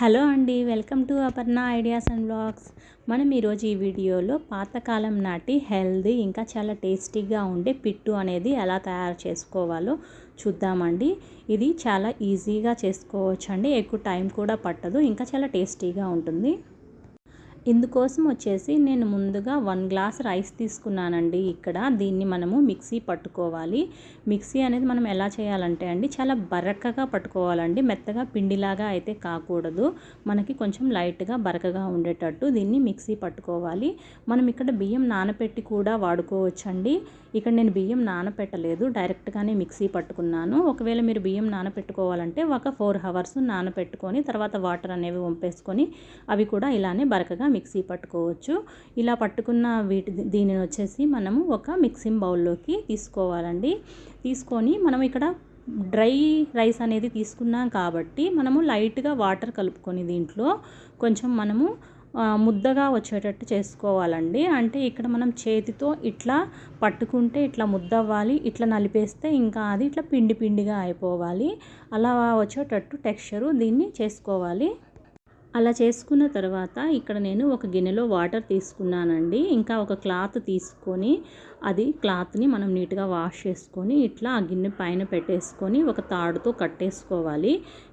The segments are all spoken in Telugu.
హలో అండి welcome to Aparna ideas and blogs మనం ఈరోజు ఈ వీడియోలో పాతకాలం నాటి హెల్దీ ఇంకా చాలా టేస్టీగా ఉండే పిట్టు అనేది ఎలా తయారు చేసుకోవాలో చూద్దామండి. ఇది చాలా ఈజీగా చేసుకోవచ్చు అండి ఎక్కువ టైం కూడా పట్టదు ఇంకా చాలా టేస్టీగా ఉంటుంది. ఇందుకోసం వచ్చేసి నేను ముందుగా వన్ గ్లాస్ రైస్ తీసుకున్నానండి ఇక్కడ. దీన్ని మనము మిక్సీ పట్టుకోవాలి. మిక్సీ అనేది మనం ఎలా చేయాలంటే అండి చాలా బరకగా పట్టుకోవాలండి. మెత్తగా పిండిలాగా అయితే కాకూడదు. మనకి కొంచెం లైట్గా బరకగా ఉండేటట్టు దీన్ని మిక్సీ పట్టుకోవాలి. మనం ఇక్కడ బియ్యం నానపెట్టి కూడా వాడుకోవచ్చండి. ఇక్కడ నేను బియ్యం నానపెట్టలేదు డైరెక్ట్గానే మిక్సీ పట్టుకున్నాను. ఒకవేళ మీరు బియ్యం నానపెట్టుకోవాలంటే ఒక ఫోర్ అవర్స్ నానపెట్టుకొని తర్వాత వాటర్ అనేవి వంపేసుకొని అవి కూడా ఇలానే బరకగా మిక్సీ పట్టుకోవచ్చు. ఇలా పట్టుకున్న వీటి దీనిని వచ్చేసి మనము ఒక మిక్సింగ్ బౌల్లోకి తీసుకోవాలండి. తీసుకొని మనం ఇక్కడ డ్రై రైస్ అనేది తీసుకున్నాం కాబట్టి మనము లైట్గా వాటర్ కలుపుకొని దీంట్లో కొంచెం మనము ముద్దగా వచ్చేటట్టు చేసుకోవాలండి. అంటే ఇక్కడ మనం చేతితో ఇట్లా పట్టుకుంటే ఇట్లా ముద్ద అవ్వాలి ఇట్లా నలిపేస్తే ఇంకా అది ఇట్లా పిండి పిండిగా అయిపోవాలి. అలా వచ్చేటట్టు టెక్స్చరు దీన్ని చేసుకోవాలి. అలా చేసుకున్న తర్వాత ఇక్కడ నేను ఒక గిన్నెలో వాటర్ తీసుకున్నానండి. ఇంకా ఒక క్లాత్ తీసుకొని అది క్లాత్ని మనం నీట్గా వాష్ చేసుకొని ఇట్లా ఆ గిన్నె పైన పెట్టేసుకొని ఒక తాడుతో కట్టేసుకోవాలి.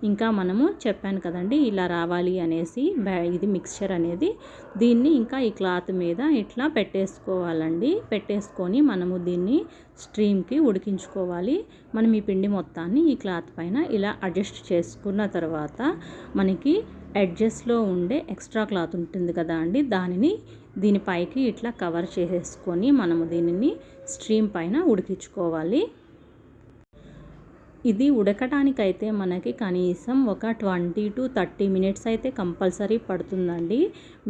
ఇంకా మనము చెప్పాను కదండి ఇలా రావాలి అనేసి ఇది మిక్స్చర్ అనేది. దీన్ని ఇంకా ఈ క్లాత్ మీద ఇట్లా పెట్టేసుకోవాలండి. పెట్టేసుకొని మనము దీన్ని స్ట్రీమ్కి ఉడికించుకోవాలి. మనం ఈ పిండి మొత్తాన్ని ఈ క్లాత్ పైన ఇలా అడ్జస్ట్ చేసుకున్న తర్వాత మనకి ఎడ్జెస్లో ఉండే ఎక్స్ట్రా క్లాత్ ఉంటుంది కదా అండి దానిని దీనిపైకి ఇట్లా కవర్ చేసేసుకొని మనము దీనిని స్ట్రీమ్ పైన ఉడికించుకోవాలి. ఇది ఉడకటానికైతే మనకి కనీసం ఒక ట్వంటీ టు థర్టీ మినిట్స్ అయితే కంపల్సరీ పడుతుందండి.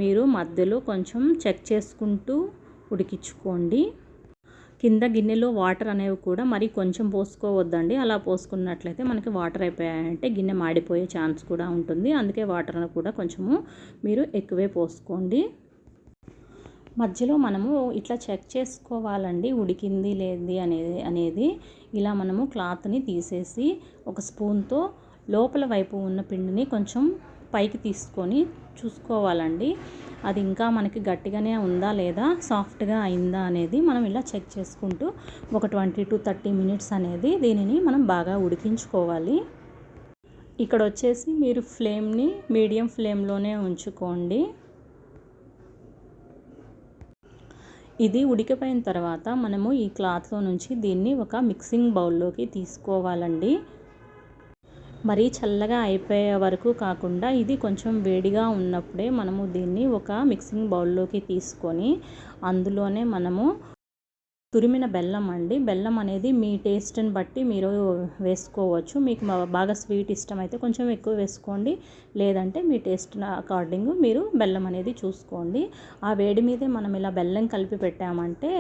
మీరు మధ్యలో కొంచెం చెక్ చేసుకుంటూ ఉడికించుకోండి. కింద గిన్నెలో వాటర్ అనేవి కూడా మరి కొంచెం పోసుకోవద్దండి. అలా పోసుకున్నట్లయితే మనకి వాటర్ అయిపోయాయంటే గిన్నె మాడిపోయే ఛాన్స్ కూడా ఉంటుంది. అందుకే వాటర్ కూడా కొంచెము మీరు ఎక్కువే పోసుకోండి. మధ్యలో మనము ఇట్లా చెక్ చేసుకోవాలండి. ఉడికింది లేది అనేది అనేది ఇలా మనము క్లాత్ని తీసేసి ఒక స్పూన్తో లోపల వైపు ఉన్న పిండిని కొంచెం పైకి తీసుకొని చూసుకోవాలండి. అది ఇంకా మనకి గట్టిగానే ఉందా లేదా సాఫ్ట్గా అయిందా అనేది మనం ఇలా చెక్ చేసుకుంటూ ఒక ట్వంటీ టు థర్టీ మినిట్స్ అనేది దీనిని మనం బాగా ఉడికించుకోవాలి. ఇక్కడ వచ్చేసి మీరు ఫ్లేమ్ని మీడియం ఫ్లేమ్లోనే ఉంచుకోండి. ఇది ఉడికిపోయిన తర్వాత మనము ఈ క్లాత్లో నుంచి దీన్ని ఒక మిక్సింగ్ బౌల్లోకి తీసుకోవాలండి. మరీ చల్లగా అయిపోయే వరకు కాకుండా ఇది కొంచెం వేడిగా ఉన్నప్పుడే మనము దీన్ని ఒక మిక్సింగ్ బౌల్లోకి తీసుకొని అందులోనే మనము తురిమిన బెల్లం అండి. బెల్లం అనేది మీ టేస్ట్ని బట్టి మీరు వేసుకోవచ్చు. మీకు బాగా స్వీట్ ఇష్టం అయితే కొంచెం ఎక్కువ వేసుకోండి. లేదంటే మీ టేస్ట్ అకార్డింగ్ మీరు బెల్లం అనేది చూసుకోండి. ఆ వేడి మీదే మనం ఇలా బెల్లం కలిపి పెట్టామంటే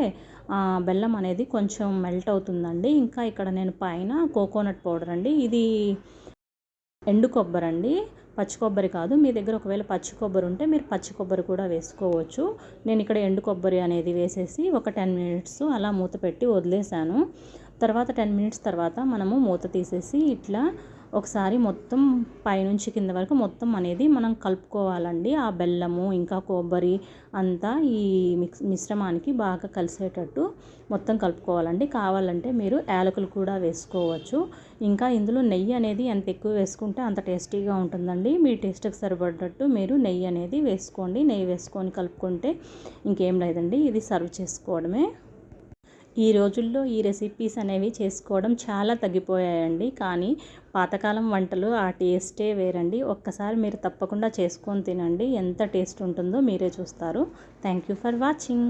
బెల్లం అనేది కొంచెం మెల్ట్ అవుతుందండి. ఇంకా ఇక్కడ నేను పైన కోకోనట్ పౌడర్ అండి. ఇది ఎండు కొబ్బరి అండి పచ్చి కొబ్బరి కాదు మీ దగ్గర ఒకవేళ పచ్చి కొబ్బరి ఉంటే మీరు పచ్చి కొబ్బరి కూడా వేసుకోవచ్చు. నేను ఇక్కడ ఎండు కొబ్బరి అనేది వేసేసి ఒక టెన్ మినిట్స్ అలా మూత పెట్టి వదిలేసాను తర్వాత టెన్ మినిట్స్ తర్వాత మనము మూత తీసేసి ఇట్లా ఒకసారి మొత్తం పైనుంచి కింద వరకు మొత్తం అనేది మనం కలుపుకోవాలండి. ఆ బెల్లము ఇంకా కొబ్బరి అంతా ఈ మిక్స్ మిశ్రమానికి బాగా కలిసేటట్టు మొత్తం కలుపుకోవాలండి. కావాలంటే మీరు యాలకులు కూడా వేసుకోవచ్చు. ఇంకా ఇందులో నెయ్యి అనేది ఎంత ఎక్కువ వేసుకుంటే అంత టేస్టీగా ఉంటుందండి. మీ టేస్ట్కి సరిపడేటట్టు మీరు నెయ్యి అనేది వేసుకోండి. నెయ్యి వేసుకొని కలుపుకుంటే ఇంకేం లేదండి. ఇది సర్వ్ చేసుకోవడమే. ఈ రోజుల్లో ఈ రెసిపీస్ అనేవి చేసుకోవడం చాలా తగ్గిపోయాయండి. కానీ పాతకాలం వంటలు ఆ టేస్టే వేరండి. ఒక్కసారి మీరు తప్పకుండా చేసుకొని తినండి. ఎంత టేస్ట్ ఉంటుందో మీరే చూస్తారు. Thank you for watching.